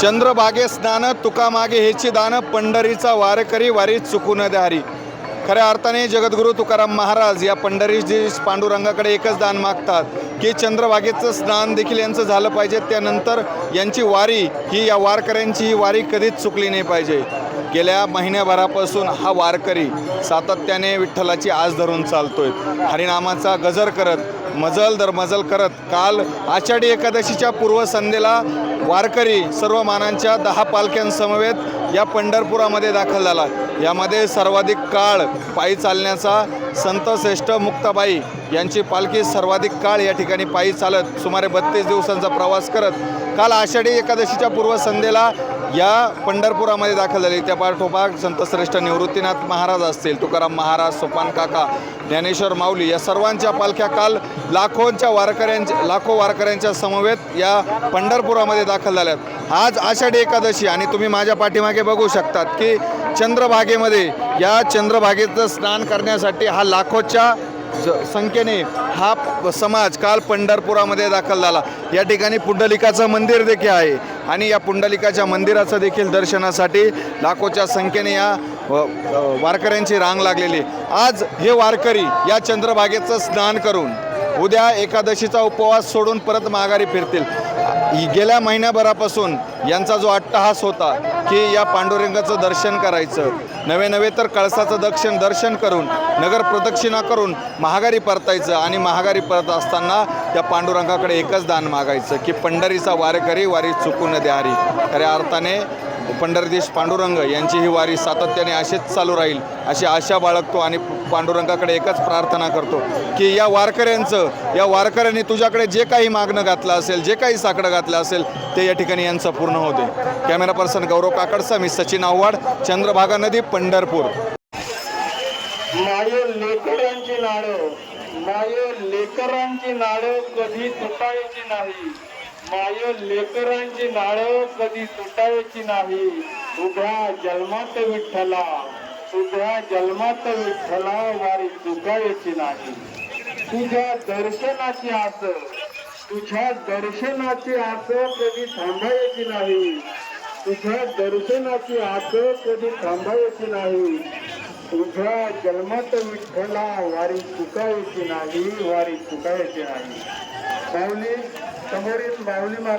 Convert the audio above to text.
चंद्रभागे स्नान तुका मागे हेची दान पंढरीचा वारकरी वारी चुकून न द्यारी. खऱ्या अर्थाने जगद्गुरू तुकाराम महाराज या पंढरीजी पांडुरंगाकडे एकच दान मागतात की चंद्रभागेचं स्नान देखील यांचं झालं पाहिजे. त्यानंतर यांची वारी ही या वारकऱ्यांची ही वारी कधीच चुकली नाही पाहिजे. गेल्या महिन्याभरापासून हा वारकरी सातत्याने विठ्ठलाची आस धरून चालतोय. हरिनामाचा गजर करत मजल दर मजल करत काल आषाढी एकादशीच्या पूर्वसंध्येला वारकरी सर्व मानांच्या दहा पालख्यांसमवेत या पंढरपुरामध्ये दाखल झाला. यामध्ये सर्वाधिक काळ पायी चालण्याचा संत श्रेष्ठ मुक्ताबाई यांची पालखी सर्वाधिक काळ या ठिकाणी पायी चालत सुमारे बत्तीस दिवसांचा प्रवास करत काल आषाढी एकादशीच्या पूर्वसंध्येला या पंढरपुरामध्ये दाखल झाली. त्या पाठोपाठ संतश्रेष्ठ निवृत्तीनाथ महाराज असतील तुकाराम महाराज सोपान काका ज्ञानेश्वर माऊली या सर्वांच्या पालख्या काल लाखोंच्या वारकऱ्यांच्या लाखो वारकऱ्यांच्या समवेत या पंढरपुरामध्ये दाखल झाल्यात. आज आषाढी एकादशी आणि तुम्ही माझ्या पाठीमागे बघू शकतात की चंद्रभागेमध्ये या चंद्रभागेचं स्नान करण्यासाठी हा लाखोच्या ज- संख्येने हा समाज काल पंढरपुरामध्ये दाखल झाला. या ठिकाणी पुंडलिकाचं मंदिर देखील आहे. आणि या पुंडलिकाच्या मंदिराचं देखील दर्शनासाठी लाखोच्या संख्येने या व- वारकऱ्यांची रांग लागलेली आज हे वारकरी या चंद्रभागेचं स्नान करून उद्या एकादशीचा उपवास सोडून परत माघारी फिरतील. गेल्या महिन्याभरापासून यांचा जो अट्टहास होता की या पांडुरंगाचं दर्शन करायचं. नवे नवे तर कळसाचं दर्शन दर्शन करून नगर प्रदक्षिणा करून महागारी परतायचं आणि महागारी परत असताना त्या पांडुरंगाकडे एकच दान मागायचं की पंढरीचा वारकरी वारी चुकून द्यारी. खऱ्या अर्थाने पंढरदेश पांडुरंग यांची ही वारी सातत्याने अशीच चालू राहील अशी आशा बाळगतो आणि पांडुरंगाकडे एकच प्रार्थना करतो की या वारकऱ्यांचं या वारकऱ्यांनी तुझ्याकडे जे काही मागणं घातलं असेल जे काही साकडं घातलं असेल ते या ठिकाणी यांचं पूर्ण होते कॅमेरा पर्सन गौरव काकडसा मी सचिन आव्हाड चंद्रभागा नदी पंढरपूर. लेकरांची नाडं लेकरांची नाडं कधी तुटायची नाही. माय लेकरांची नाळ कधी तुटायची नाही. उभ्या जन्मात विठ्ठला उभ्या जन्मात विठ्ठला वारी चुकायची नाही. तुझ्या दर्शनाची आस तुझ्या दर्शनाची आस कधी थांबायची नाही. तुझ्या दर्शनाची आस कधी थांबायची नाही. तुझ्या जन्मात विठ्ठला वारी चुकायची नाही वारी चुकायची नाही. समोरील माऊली महाराज